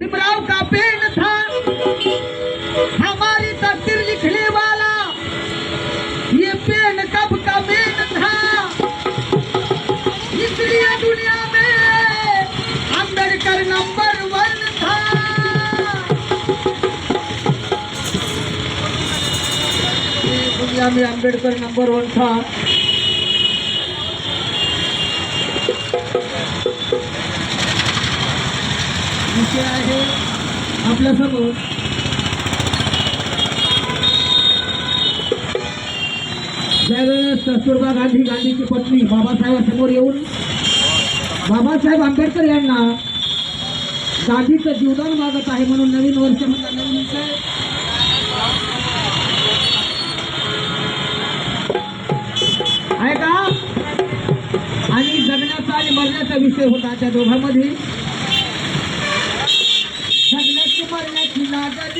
भीमराव का पेड़ था? हमारी तस्वीर लिखने वाला ये पेन कब का पेन था? इसलिए दुनिया में अम्बेडकर नंबर वन था। दुनिया में अम्बेडकर नंबर वन था। विषय आहे आपल्यासमोर ज्यावेळेस कस्तुरबा गांधी गांधीची पत्नी बाबासाहेबांसमोर येऊन बाबासाहेब आंबेडकर यांना गांधीचं जीवदान मागत आहे म्हणून नवीन वर्ष म्हणजे नवीन आहे का? आणि जगण्याचा आणि मरण्याचा विषय होता त्या दोघांमध्ये जगण्याची मरण्याची लागली झुंज जगण्याची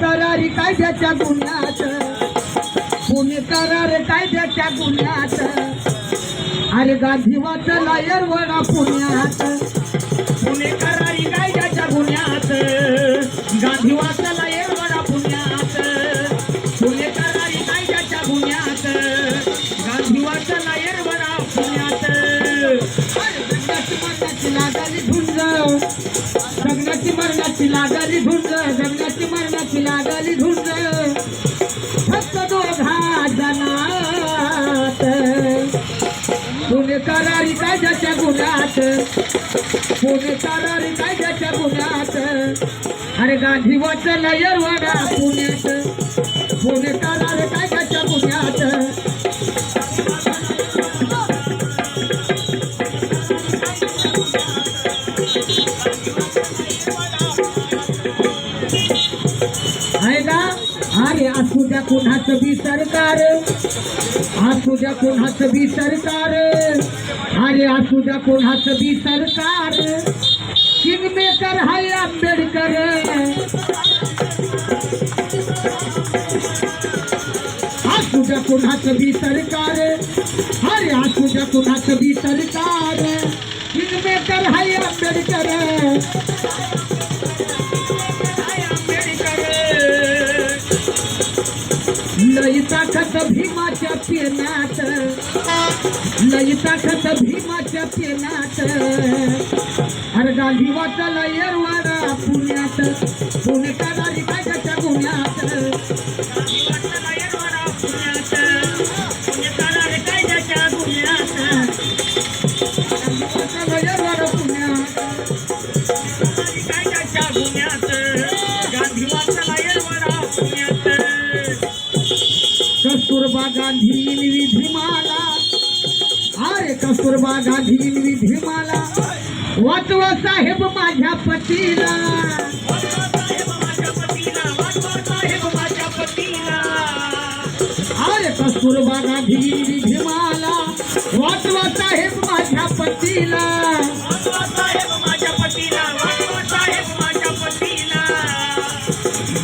करारी कायद्याच्या गुन्ह्यात पुणे करार कायद्याच्या गुन्ह्यात अरे गांधी वाचला येरवडा पुण्यात. पुणे करारी कायद्याच्या गुन्ह्यात गांधी वाचला येरवडा पुण्यात. पुणे करारी कायद्याच्या गुन्ह्यात गांधी वाचला येरवडा पुण्यात. लागली झुंज जगण्याची मरणाची लागली झुंज जगण्याची पुणे करारी कायद्याच्या गुन्ह्यात. पुणे करारी कायद्याच्या गुन्ह्यात. अरे गांधी वाचला येरवाडा पुण्यात. पुणे अरे असू द्या बी सरकार. असू द्या कोणाचं बी सरकार. अरे असू द्या बी सरकार. किंगमेकर हाय आंबेडकर. असू द्या कोणाचं बी सरकार. अरे असू द्या कोणाचं बी सरकार. किंगमेकर हाय आंबेडकर. लई भीमाच्या पेनात. लई ताकद भीमाच्या पेनात. अरे गांधी वाचाला येरवाडा पुण्यात. पुणे कस्तुरबा गांधी भीमाला. वाचवा साहेब माझ्या पतीला. अरे कस्तुरबा गांधी भीमाला. वाचवा साहेब माझ्या पतीला.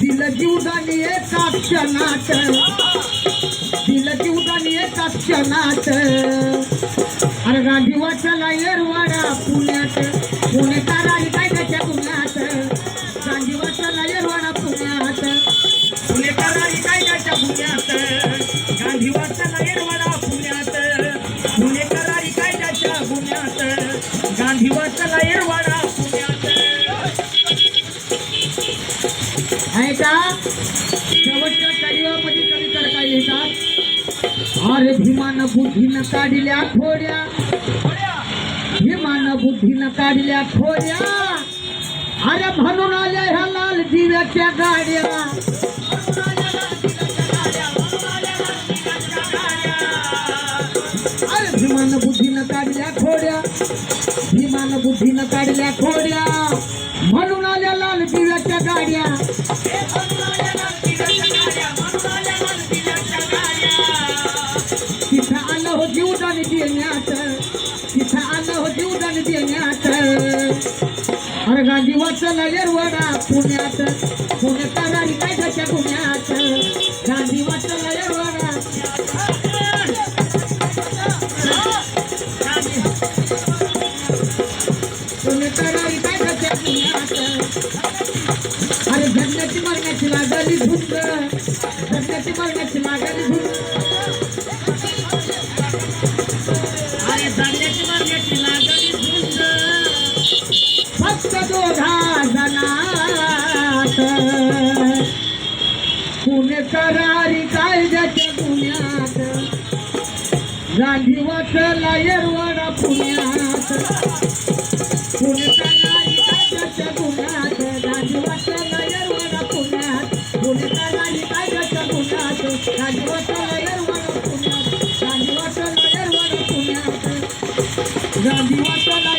दिल जीवदानी एका क्षणात. दिलं जीवदानी एका क्षणात. अरे दिवसला येरवाडा पुण्यात. पुणे करारी काय त्याच्या पुण्यात वाचाला येरवाडा पुण्यात. पुणे ताराली काय त्याच्या पुण्यात गांधीवासला येरवाडा पुण्यात. पुणे ताराली काय त्याच्या पुण्यात गांधीवासला येरवाडा पुण्यात. ऐका अरे भीमान बुद्धीनं काढल्या थोड्या भीमान बुद्धीनं काढल्या थोड्या अरे म्हणून आल्या ह्या लाल दिव्याच्या गाड्या. अरे भीमान बुद्धीनं काढल्या थोड्या भीमान बुद्धीनं काढल्या थोड्या म्हणून आल्या लाल दिव्याच्या गाड्या. देण्यात तिथं आलं देण्यात अरे गांधी वाचला येरवडा पुण्यात पुण्यात राणी काय त्याच्या पुण्यात गांधी वाचला येरवडा पुण्यात राणी काय त्याच्या पुण्यात अरे जगण्याची मरण्याची लागली धुंद. जगण्याची मरण्याची लागली धुंद. जणात करारी कायद्याच्या गुन्ह्यात. गांधी वाचला येरवाडा पुण्यात. पुणे करारी कायद्याच्या गुन्ह्यात. गांधी वाचला येरवाडा पुण्यात. पुणे करारी कायद्याच्या गुन्ह्यात. गांधी वाचला येरवाडा पुण्यात. गांधी वाचला येरवाडा पुण्यात. गांधी वाचला